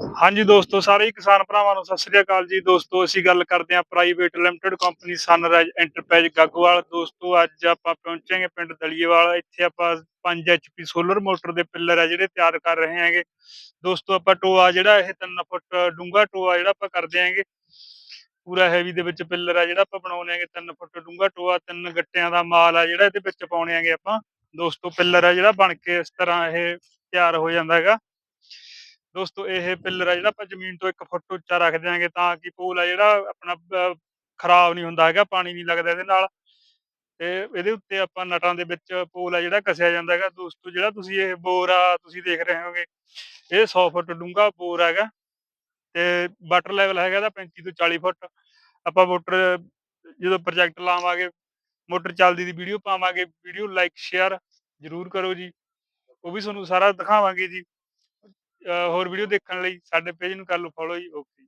ਹਾਂਜੀ ਦੋਸਤੋ, ਸਾਰੇ ਹੀ ਕਿਸਾਨ ਭਰਾਵਾਂ ਨੂੰ ਸਤਿ ਸ੍ਰੀ ਅਕਾਲ ਜੀ। ਦੋਸਤੋ, ਅਸੀਂ ਗੱਲ ਕਰਦੇ ਹਾਂ private limited company sunrise enterprises Gaggwal. ਦੋਸਤੋ, ਅੱਜ ਆਪਾਂ ਪਹੁੰਚਾਂਗੇ ਪਿੰਡ ਦਲੀਏਵਾਲ। ਇੱਥੇ ਆਪਾਂ 5 ਐਚਪੀ ਸੋਲਰ ਮੋਟਰ ਦੇ ਪਿੱਲਰ ਆ ਜਿਹੜੇ ਤਿਆਰ ਕਰ ਰਹੇ ਹੈਗੇ। ਦੋਸਤੋ, ਆਪਾਂ ਟੋਆ ਜਿਹੜਾ ਇਹ 3 ਫੁੱਟ ਡੂੰਘਾ ਟੋਆ ਜਿਹੜਾ ਆਪਾਂ ਕਰਦੇ ਹਾਂਗੇ। ਪੂਰਾ ਹੈਵੀ ਦੇ ਵਿੱਚ ਪਿੱਲਰ ਆ ਜਿਹੜਾ ਆਪਾਂ ਬਣਾਉਣੇ ਆਂਗੇ 3 ਫੁੱਟ ਡੂੰਘਾ ਟੋਆ, ਤਿੰਨ ਗੱਟਿਆਂ ਦਾ ਮਾਲ ਆ ਜਿਹੜਾ ਇਹਦੇ ਵਿੱਚ ਪਾਉਣੇ ਆਂਗੇ ਆਪਾਂ। ਦੋਸਤੋ ਪਿੱਲਰ ਆ ਜਿਹੜਾ ਬਣ ਕੇ ਇਸ ਤਰ੍ਹਾਂ ਇਹ ਤਿਆਰ ਹੋ ਜਾਂਦਾ ਹੈਗਾ। ਦੋਸਤੋ ਇਹ ਪਿੱਲਰ ਆ ਜਿਹੜਾ ਆਪਾਂ ਜ਼ਮੀਨ ਤੋਂ 1 ਫੁੱਟ ਉੱਚਾ ਰੱਖ ਦਿਆਂਗੇ ਤਾਂ ਕਿ ਪੂਲ ਆ ਜਿਹੜਾ ਆਪਣਾ ਅਹ, ਖਰਾਬ ਨਹੀਂ ਹੁੰਦਾ ਹੈਗਾ ਪਾਣੀ ਨਹੀਂ ਲੱਗਦਾ ਇਹਦੇ ਨਾਲ। ਤੇ ਇਹਦੇ ਉੱਤੇ ਆਪਾਂ ਨਟਾਂ ਦੇ ਵਿੱਚ ਪੋਲ ਆ ਜਿਹੜਾ ਕਸਿਆ ਜਾਂਦਾ ਹੈਗਾ। ਦੋਸਤੋ ਜਿਹੜਾ ਤੁਸੀਂ ਇਹ ਬੋਰ ਆ ਤੁਸੀਂ ਦੇਖ ਰਹੇ ਹੋਗੇ ਇਹ 100 ਫੁੱਟ ਡੂੰਘਾ ਬੋਰ ਹੈਗਾ ਤੇ ਵਾਟਰ ਲੈਵਲ ਹੈਗਾ ਇਹਦਾ 35 ਤੋਂ 40 ਫੁੱਟ। ਆਪਾਂ ਮੋਟਰ ਜਦੋਂ ਪ੍ਰੋਜੈਕਟ ਲਾਵਾਂਗੇ ਮੋਟਰ ਚੱਲਦੀ ਦੀ ਵੀਡੀਓ ਪਾਵਾਂਗੇ ਵੀਡੀਓ ਲਾਈਕ ਸ਼ੇਅਰ ਜਰੂਰ ਕਰੋ ਜੀ। ਉਹ ਵੀ ਤੁਹਾਨੂੰ ਸਾਰਾ ਦਿਖਾਵਾਂਗੇ ਜੀ। ਅਹ ਹੋਰ ਵੀਡੀਓ ਦੇਖਣ ਲਈ ਸਾਡੇ ਪੇਜ ਨੂੰ ਕਰ ਲਓ ਫੋਲੋ ਜੀ ਓਕੇ